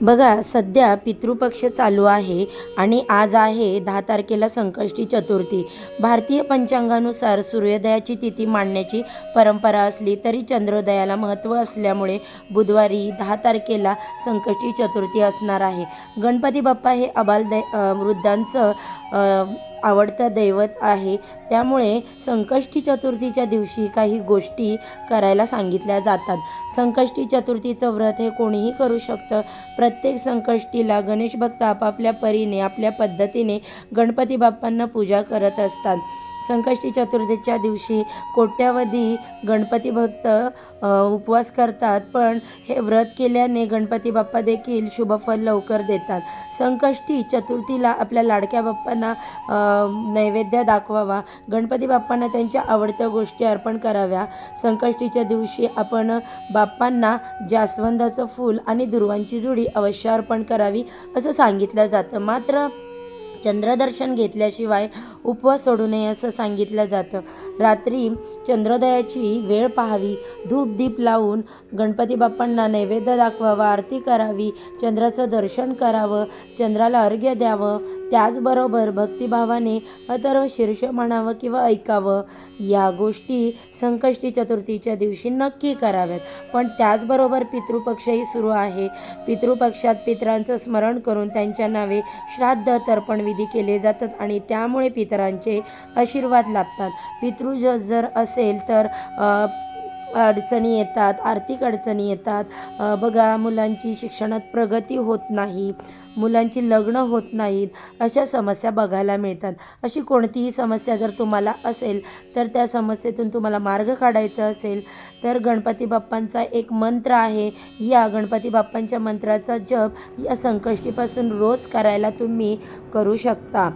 बघा सध्या पितृपक्ष चालू आहे आणि आज आहे दहा तारखेला संकष्टी चतुर्थी. भारतीय पंचांगानुसार सूर्योदयाची तिथी मांडण्याची परंपरा असली तरी चंद्रोदयाला महत्त्व असल्यामुळे बुधवारी दहा तारखेला संकष्टी चतुर्थी असणार आहे. गणपती बाप्पा हे अबाल वृद्धांचं आवडतं दैवत आहे. त्यामुळे संकष्टी चतुर्थीच्या दिवशी काही गोष्टी करायला सांगितल्या जातात. संकष्टी चतुर्थीचं व्रत हे कोणीही करू शकतं. प्रत्येक संकष्टीला गणेश भक्त आपापल्या परीने आपल्या पद्धतीने गणपती बाप्पांना पूजा करत असतात. संकष्टी चतुर्थीच्या दिवशी कोट्यावधी गणपती भक्त उपवास करतात. पण हे व्रत केल्याने गणपती बाप्पा देखील शुभफल लवकर देतात. संकष्टी चतुर्थीला आपल्या लाडक्या बाप्पांना नैवेद्य दाखवावा. गणपती बाप्पांना त्यांच्या आवडत्या गोष्टी अर्पण कराव्या. संकष्टीच्या दिवशी आपण बाप्पांना जास्वंदाचं फूल आणि दुर्वांची जुडी अवश्य अर्पण करावी असं सांगितलं जातं. मात्र चंद्रदर्शन घेतल्याशिवाय उपवास सोडू नये असं सांगितलं जातं. रात्री चंद्रोदयाची वेळ पाहावी धूप दीप लावून गणपती बाप्पांना नैवेद्य दाखवावा आरती करावी चंद्राचं दर्शन करावं चंद्राला अर्घ्य द्यावं त्याचबरोबर भक्तिभावाने अथर्व शीर्ष म्हणावं किंवा ऐकावं. या गोष्टी संकष्टी चतुर्थीच्या दिवशी नक्की कराव्यात. पण त्याचबरोबर पितृपक्षही सुरू आहे. पितृपक्षात पितरांचं स्मरण करून त्यांच्या नावे श्राद्ध तर्पण विधी केले जातात आणि त्यामुळे पितरांचे आशीर्वाद लाभतात. पितृज जर असेल तर अडचणी येतात आर्थिक अडचणी येतात. बघा मुलांची शिक्षणात प्रगती होत नाही. मुलांची लग्न होत नाहीत अशा समस्या बघायला मिळतात. अशी कोणतीही समस्या जर तुम्हाला असेल तर त्या समस्येतून तुम्हाला मार्ग काढायचा असेल तर गणपती बाप्पांचा एक मंत्र आहे. या गणपती बाप्पांच्या मंत्राचा जप या संकष्टीपासून रोज करायला तुम्ही करू शकता.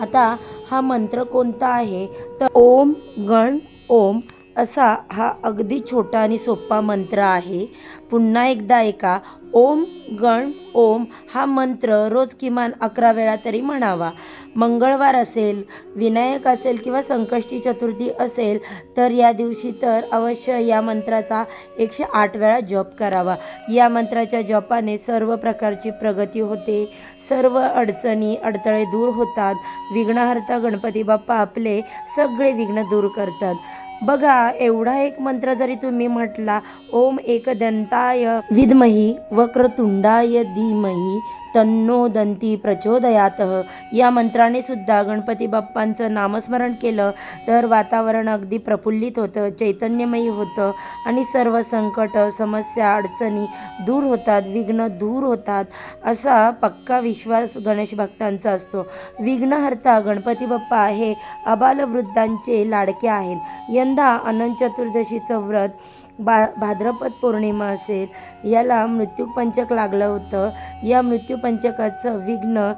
आता हा मंत्र कोणता आहे? तर ओम गण ओम. असा हा अगदी छोटा आणि सोपा मंत्र आहे. पुन्हा एकदा ऐका. ओम गण ओम हा मंत्र रोज किमान अकरा वेळा तरी म्हणावा. मंगळवार असेल विनायक असेल किंवा संकष्टी चतुर्थी असेल तर या दिवशी तर अवश्य या मंत्राचा एकशे आठ वेळा जप करावा. या मंत्राच्या जपाने सर्व प्रकारची प्रगती होते. सर्व अडचणी अडथळे दूर होतात. विघ्नहर्ता गणपती बाप्पा आपले सगळे विघ्न दूर करतात. बघा एवढा एक मंत्र जरी तुम्ही म्हटला ओम एकदंताय विद्मही वक्रतुंडाय धीमही तन्नो दंती प्रचोदयात. या मंत्राने सुद्धा गणपती बाप्पांचं नामस्मरण केलं तर वातावरण अगदी प्रफुल्लित होतं चैतन्यमयी होतं आणि सर्व संकट समस्या अडचणी दूर होतात विघ्न दूर होतात असा पक्का विश्वास गणेश भक्तांचा असतो. विघ्नहर्ता गणपती बाप्पा हे अबालवृद्धांचे लाडके आहेत. यंदा अनंत चतुर्दशीचं व्रत बा भाद्रपद पौर्णिमा असेल याला मृत्यूपंचक लागलं होतं. या मृत्यूपंचकाचं विघ्न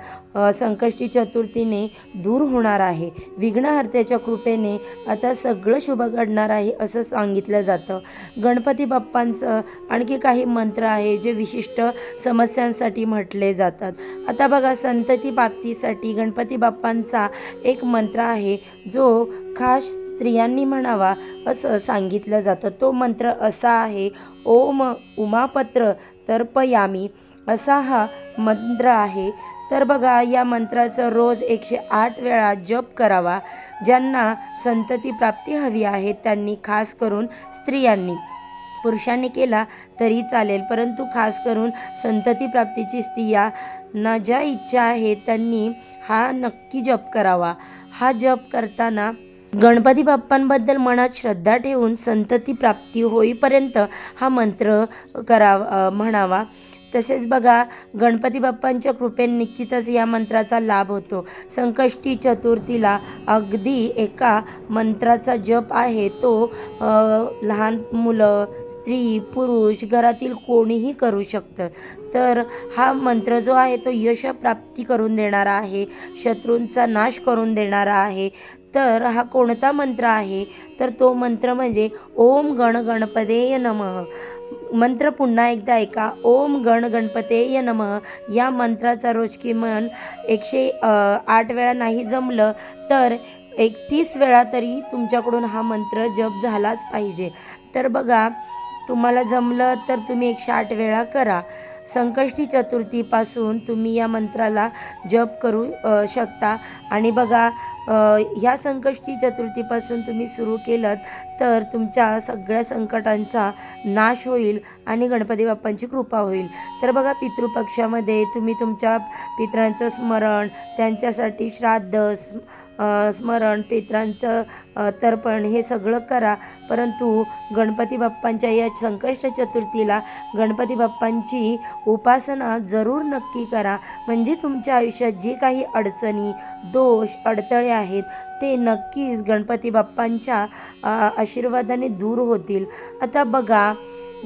संकष्टी चतुर्थीने दूर होणार आहे. विघ्नहर्त्याच्या कृपेने आता सगळं शुभ घडणार आहे असं सांगितलं जातं. गणपती बाप्पांचं आणखी काही मंत्र आहे जे विशिष्ट समस्यांसाठी म्हटले जातात. आता बघा संतती बाप्तीसाठी गणपती बाप्पांचा एक मंत्र आहे जो खास स्त्रियांनी म्हणावा असं सांगितलं जातं. तो मंत्र असा आहे ओम उमापत्र तर्पयामी. असा हा मंत्र आहे. तर बघा या मंत्राचं रोज एकशे आठ वेळा जप करावा. ज्यांना संतती प्राप्ती हवी आहे त्यांनी खास करून स्त्रियांनी. पुरुषांनी केला तरी चालेल परंतु खास करून संतती प्राप्तीची स्त्रियांना ज्या इच्छा आहे त्यांनी हा नक्की जप करावा. हा जप करताना गणपती बाप्पांबद्दल मनात श्रद्धा ठेवून संतती प्राप्ती होईपर्यंत हा मंत्र करावा म्हणावा. तसेच बघा गणपती बाप्पांच्या कृपेने निश्चितच या मंत्राचा लाभ होतो. संकष्टी चतुर्थीला अगदी एका मंत्राचा जप आहे तो लहान मुलं स्त्री पुरुष घरातील कोणीही करू शकतं. तर हा मंत्र जो आहे तो यशप्राप्ती करून देणारा आहे शत्रूंचा नाश करून देणारा आहे. तर हा कोणता मंत्र आहे? तर तो मंत्र म्हणजे ओम गण गणपदेय नमः. मंत्र पुन्हा एकदा ऐका. ओम गण गणपतेय नमः. या मंत्राचा रोज किमान एकशे आठ वेळा नाही जमलं तर एकतीस वेळा तरी तुमच्याकडून हा मंत्र जप झालाच पाहिजे. तर बघा तुम्हाला जमलं तर तुम्ही एकशे आठ वेळा करा. संकष्टी चतुर्थीपासून तुम्ही या मंत्राला जप करू शकता. आणि बघा ह्या संकष्टी चतुर्थीपासून तुम्ही सुरू केलं तर तुमच्या सगळ्या संकटांचा नाश होईल आणि गणपती बाप्पांची कृपा होईल. तर बघा पितृपक्षामध्ये तुम्ही तुमच्या पितरांचं स्मरण त्यांच्यासाठी श्राद्ध स्म- स्मरण पित्रांचं तर्पण हे सगळं करा. परंतु गणपती बाप्पांच्या या संकष्ट चतुर्थीला गणपती बाप्पांची उपासना जरूर नक्की करा. म्हणजे तुमच्या आयुष्यात जे काही अडचणी दोष अडथळे आहेत ते नक्कीच गणपती बाप्पांच्या आशीर्वादाने दूर होतील. आता बघा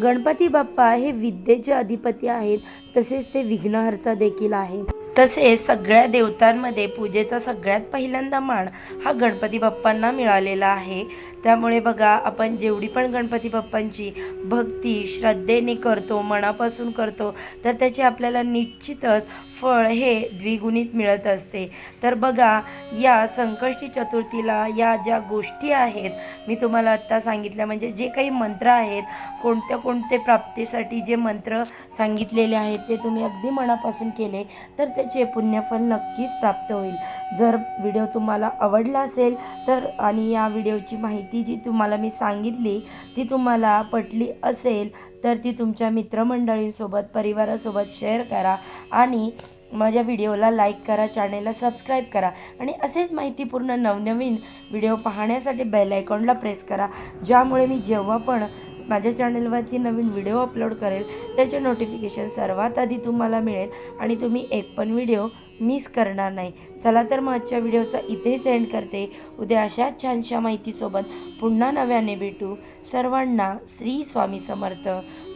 गणपती बाप्पा हे विद्येचे अधिपती आहेत तसेच ते विघ्नहर्ता देखील आहेत. तसेच सगळ्या देवतांमध्ये पूजेचा सगळ्यात पहिल्यांदा मान हा गणपती बाप्पांना मिळालेला आहे. त्यामुळे बघा आपण जेवढी पण गणपती बाप्पांची भक्ती श्रद्धेने करतो मनापासून करतो तर त्याची आपल्याला निश्चितच फळ हे द्विगुणित मिळत असते. तर बघा या संकष्टी चतुर्थीला या ज्या गोष्टी आहेत मी तुम्हाला आत्ता सांगितल्या म्हणजे जे काही मंत्र आहेत कोणत्या कोणत्या प्राप्तीसाठी जे मंत्र सांगितलेले आहेत ते तुम्ही अगदी मनापासून केले तर त्याचे पुण्यफल नक्कीच प्राप्त होईल. जर व्हिडिओ तुम्हाला आवडला असेल तर आणि या व्हिडिओची माहिती जी तुम्हाला मी सांगितली ती तुम्हाला पटली असेल तर ती तुमच्या मित्रमंडळींसोबत परिवारासोबत शेअर करा आणि माझ्या व्हिडिओला लाईक करा चॅनेलला सबस्क्राईब करा आणि असेच माहितीपूर्ण नवनवीन व्हिडिओ पाहण्यासाठी बेल आयकॉनला प्रेस करा. ज्यामुळे मी जेव्हा पण माझ्या चॅनलवरती नवीन व्हिडिओ अपलोड करेल त्याचे नोटिफिकेशन सर्वात आधी तुम्हाला मिळेल आणि तुम्ही एक पण व्हिडिओ मिस करणार नाही. चला तर मग आजच्या व्हिडिओचा इथेच एंड करते. उद्या अशाच छानशा माहितीसोबत पुन्हा नव्याने भेटू. सर्वांना श्री स्वामी समर्थ.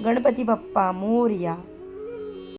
गणपती बाप्पा मोरया.